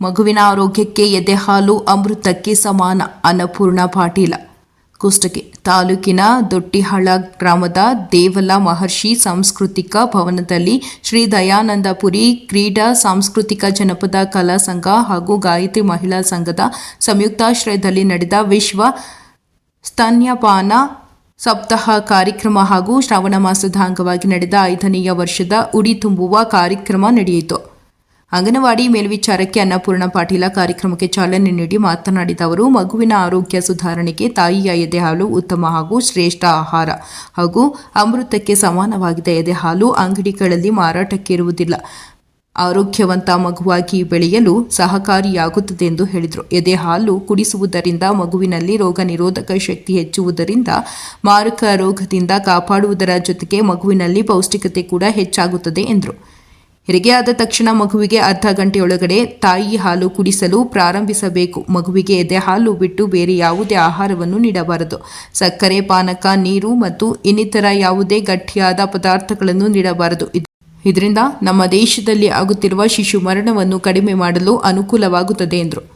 ಮಗುವಿನ ಆರೋಗ್ಯಕ್ಕೆ ಎದೆಹಾಲು ಅಮೃತಕ್ಕೆ ಸಮಾನ. ಅನ್ನಪೂರ್ಣ ಪಾಟೀಲ. ಕುಷ್ಟಗಿ ತಾಲೂಕಿನ ದೊಟ್ಟಿಹಳ ಗ್ರಾಮದ ದೇವಲ ಮಹರ್ಷಿ ಸಾಂಸ್ಕೃತಿಕ ಭವನದಲ್ಲಿ ಶ್ರೀ ದಯಾನಂದಪುರಿ ಕ್ರೀಡಾ ಸಾಂಸ್ಕೃತಿಕ ಜನಪದ ಕಲಾ ಸಂಘ ಹಾಗೂ ಗಾಯತ್ರಿ ಮಹಿಳಾ ಸಂಘದ ಸಂಯುಕ್ತಾಶ್ರಯದಲ್ಲಿ ನಡೆದ ವಿಶ್ವ ಸ್ತನ್ಯಪಾನ ಸಪ್ತಾಹ ಕಾರ್ಯಕ್ರಮ ಹಾಗೂ ಶ್ರಾವಣ ಮಾಸದ ಅಂಗವಾಗಿ ನಡೆದ ಐದನೆಯ ವರ್ಷದ ಉಡಿ ತುಂಬುವ ಕಾರ್ಯಕ್ರಮ ನಡೆಯಿತು. ಅಂಗನವಾಡಿ ಮೇಲ್ವಿಚಾರಕ್ಕೆ ಅನ್ನಪೂರ್ಣ ಪಾಟೀಲ ಕಾರ್ಯಕ್ರಮಕ್ಕೆ ಚಾಲನೆ ನೀಡಿ ಮಾತನಾಡಿದ ಅವರು, ಮಗುವಿನ ಆರೋಗ್ಯ ಸುಧಾರಣೆಗೆ ತಾಯಿಯ ಎದೆ ಹಾಲು ಉತ್ತಮ ಹಾಗೂ ಶ್ರೇಷ್ಠ ಆಹಾರ ಹಾಗೂ ಅಮೃತಕ್ಕೆ ಸಮಾನವಾಗಿದೆ. ಎದೆ ಹಾಲು ಅಂಗಡಿಗಳಲ್ಲಿ ಮಾರಾಟಕ್ಕೆ ಇರುವುದಿಲ್ಲ ಆರೋಗ್ಯವಂತ ಮಗುವಾಗಿ ಬೆಳೆಯಲು ಸಹಕಾರಿಯಾಗುತ್ತದೆ ಎಂದು ಹೇಳಿದರು. ಎದೆ ಹಾಲು ಕುಡಿಸುವುದರಿಂದ ಮಗುವಿನಲ್ಲಿ ರೋಗ ನಿರೋಧಕ ಶಕ್ತಿ ಹೆಚ್ಚುವುದರಿಂದ, ಮಾರಕ ರೋಗದಿಂದ ಕಾಪಾಡುವುದರ ಜೊತೆಗೆ ಮಗುವಿನಲ್ಲಿ ಪೌಷ್ಟಿಕತೆ ಕೂಡ ಹೆಚ್ಚಾಗುತ್ತದೆ ಎಂದರು. ಹೆರಿಗೆ ಆದ ತಕ್ಷಣ ಮಗುವಿಗೆ ಅರ್ಧ ಗಂಟೆಯೊಳಗಡೆ ತಾಯಿ ಹಾಲು ಕುಡಿಸಲು ಪ್ರಾರಂಭಿಸಬೇಕು. ಮಗುವಿಗೆ ಎದೆ ಹಾಲು ಬಿಟ್ಟು ಬೇರೆ ಯಾವುದೇ ಆಹಾರವನ್ನು ನೀಡಬಾರದು. ಸಕ್ಕರೆ, ಪಾನಕ, ನೀರು ಮತ್ತು ಇನ್ನಿತರ ಯಾವುದೇ ಗಟ್ಟಿಯಾದ ಪದಾರ್ಥಗಳನ್ನು ನೀಡಬಾರದು. ಇದರಿಂದ ನಮ್ಮ ದೇಶದಲ್ಲಿ ಆಗುತ್ತಿರುವ ಶಿಶು ಮರಣವನ್ನು ಕಡಿಮೆ ಮಾಡಲು ಅನುಕೂಲವಾಗುತ್ತದೆ ಎಂದರು.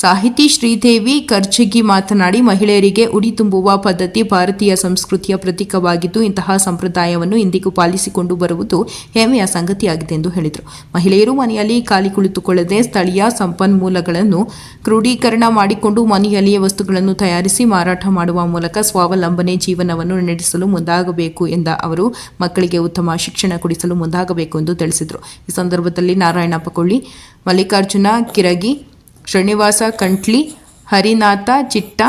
ಸಾಹಿತಿ ಶ್ರೀದೇವಿ ಕರ್ಜಗಿ ಮಾತನಾಡಿ, ಮಹಿಳೆಯರಿಗೆ ಉಡಿ ತುಂಬುವ ಪದ್ಧತಿ ಭಾರತೀಯ ಸಂಸ್ಕೃತಿಯ ಪ್ರತೀಕವಾಗಿದ್ದು, ಇಂತಹ ಸಂಪ್ರದಾಯವನ್ನು ಇಂದಿಗೂ ಪಾಲಿಸಿಕೊಂಡು ಬರುವುದು ಹೆಮ್ಮೆಯ ಸಂಗತಿಯಾಗಿದೆ ಎಂದು ಹೇಳಿದರು. ಮಹಿಳೆಯರು ಮನೆಯಲ್ಲಿ ಖಾಲಿ ಕುಳಿತುಕೊಳ್ಳದೆ ಸ್ಥಳೀಯ ಸಂಪನ್ಮೂಲಗಳನ್ನು ಕ್ರೋಢೀಕರಣ ಮಾಡಿಕೊಂಡು ಮನೆಯಲ್ಲಿಯೇ ವಸ್ತುಗಳನ್ನು ತಯಾರಿಸಿ ಮಾರಾಟ ಮಾಡುವ ಮೂಲಕ ಸ್ವಾವಲಂಬನೆ ಜೀವನವನ್ನು ನಡೆಸಲು ಮುಂದಾಗಬೇಕು ಎಂದ ಅವರು, ಮಕ್ಕಳಿಗೆ ಉತ್ತಮ ಶಿಕ್ಷಣ ಕೊಡಿಸಲು ಮುಂದಾಗಬೇಕು ಎಂದು ತಿಳಿಸಿದರು. ಈ ಸಂದರ್ಭದಲ್ಲಿ ನಾರಾಯಣ ಪಕೊಳ್ಳಿ ಮಲ್ಲಿಕಾರ್ಜುನ ಕಿರಗಿ ಶ್ರೀನಿವಾಸ ಕಂಟ್ಲಿ, ಹರಿನಾಥ ಚಿಟ್ಟ,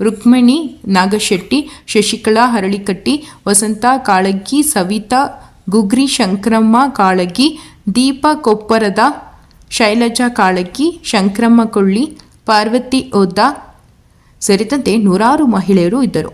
ರುಕ್ಮಿಣಿ ನಾಗಶೆಟ್ಟಿ, ಶಶಿಕಲಾ ಹರಳಿಕಟ್ಟಿ, ವಸಂತ ಕಾಳಗಿ, ಸವಿತಾ, ಗುಗ್ರಿ ಶಂಕ್ರಮ್ಮ ಕಾಳಗಿ, ದೀಪ ಕೊಪ್ಪರದ, ಶೈಲಜಾ ಕಾಳಗಿ, ಶಂಕ್ರಮ್ಮ ಕೊಳ್ಳಿ, ಪಾರ್ವತಿ ಓದ್ದಾ ಸೇರಿದಂತೆ ನೂರಾರು ಮಹಿಳೆಯರು ಇದ್ದರು.